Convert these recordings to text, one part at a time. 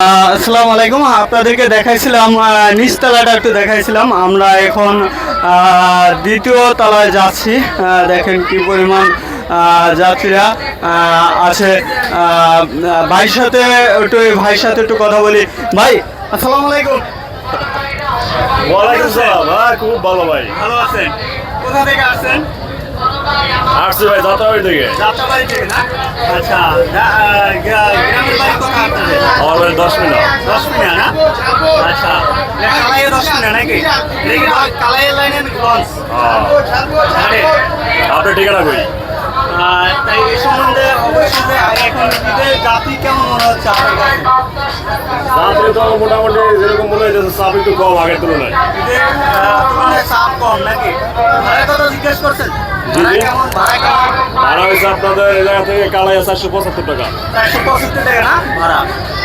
আসসালামু আলাইকুম। আপনাদেরকে দেখাইছিলাম নিচতলাটা একটু দেখাইছিলাম। আমরা এখন দ্বিতীয় তলায় যাচ্ছি। দেখেন কি পরিমাণ যাত্রীরা আছে। ভাইয়ের সাথে একটু ভাইয়ের সাথে একটু কথা বলি। ভাই আসসালামু আলাইকুম। ওয়ালাইকুম সালাম। হ্যাঁ খুব ভালো ভাই। ভালো আছেন? কোথা থেকে আসছেন? আসছি ভাই যাত্রাবাড়ি থেকে। যাত্রাবাড়ি থেকে না? আচ্ছা গ্রামের বাড়ি কোথায় আপনাদের? দশ মিনিট দশ মিনিট না? আচ্ছা কালাইয়ে দশ মিনিট নাকি? কালাইয়ের লাইনের লঞ্চ আপনার ঠিকানা কই তাই এই সম্বন্ধে অবশ্যই এখন ঈদের জাতি কেমন মনে হচ্ছে আপনার তো মোটামুটি যেরকম মনে হয়েছে চাপ একটু কম আগের তুলনায়। ঈদের চাপ কম নাকি? ভাড়ার কথা জিজ্ঞেস করছেন? ভাড়া জি। কেমন ভাড়া কেমন? ভাড়া হয়েছে আপনাদের জায়গা থেকে কালাইয়া চারশো পঁচাত্তর টাকা। চারশো পঁয়ষট্টি টাকা না? ভাড়া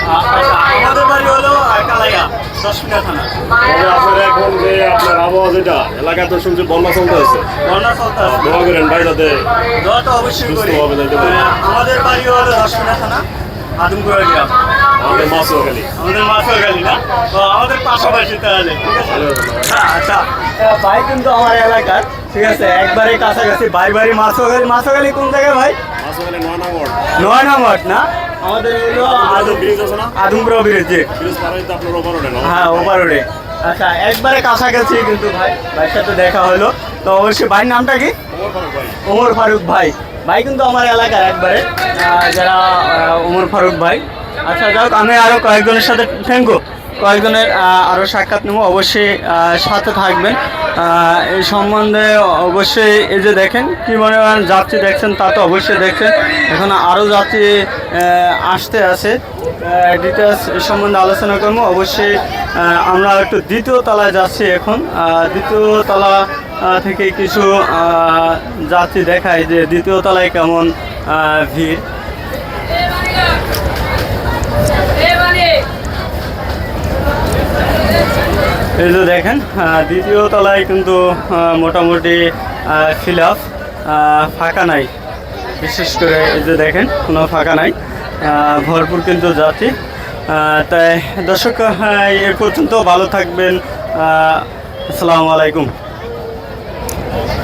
আহ, আচ্ছা আমাদের বাড়ি হলো আহ, কালাইয়া দশ মিনিট থানা তবে আপনার এখন যে আপনার আবহাওয়া যেটা এলাকায় তো শুনছি বন্যা চলতে আছে। বন্যা চলতে আছে। দোয়া করেন ভাই যাতে দোয়া তো অবশ্যই করি। আমাদের বাড়ি হলো দশ মিনিট থানা আদমপুর গ্রাম। আমাদের মাছ খালি আমাদের গেলি না? তো আমাদের পাশাপাশি তাহলে ঠিক আছে? আচ্ছা আহ, ভাই কিন্তু আমার এলাকার ঠিক আছে? একবারে কাছাকাছি বাড়ি বাড়ি মাছও গেলি মাছও গেলি কোন জায়গায় ভাই? নয় নম্বর না? আমাদের হলো আদমপুর ব্রিজ জি। হ্যাঁ ওভার রোডে। আচ্ছা একবারে কাছাকাছি কিন্তু ভাই ভাইয়ের সাথে দেখা হলো। তো অবশ্যই ভাইয়ের নামটা কি? ভাই। ওমর ফারুক ভাই। ভাই কিন্তু আমার এলাকার একবারে যারা ওমর ফারুক ভাই। আচ্ছা যাক আমি আরও কয়েকজনের সাথে থ্যাংক ইউ। কয়েকজনের আরও সাক্ষাৎ নেব, অবশ্যই সাথে থাকবেন। এই সম্বন্ধে অবশ্যই এই যে দেখেন, কী মনে হয়, যাত্রী দেখছেন, তা তো অবশ্যই দেখছেন। এখন আরও যাত্রী আসতে আছে। ডিটেলস এই সম্বন্ধে আলোচনা করব। অবশ্যই আমরা একটু দ্বিতীয় তলায় যাচ্ছি এখন। দ্বিতীয় তলা থেকে কিছু যাত্রী দেখায় যে দ্বিতীয় তলায় কেমন ভিড়। এই যে দেখেন দ্বিতীয় তলায় কিন্তু মোটামুটি ফিল আপ ফাঁকা নাই। বিশেষ করে এই যে দেখেন, কোনো ফাঁকা নাই। ভরপুর কিন্তু যাত্রী তাই দর্শক এ পর্যন্ত ভালো থাকবেন। আসসালামু আলাইকুম।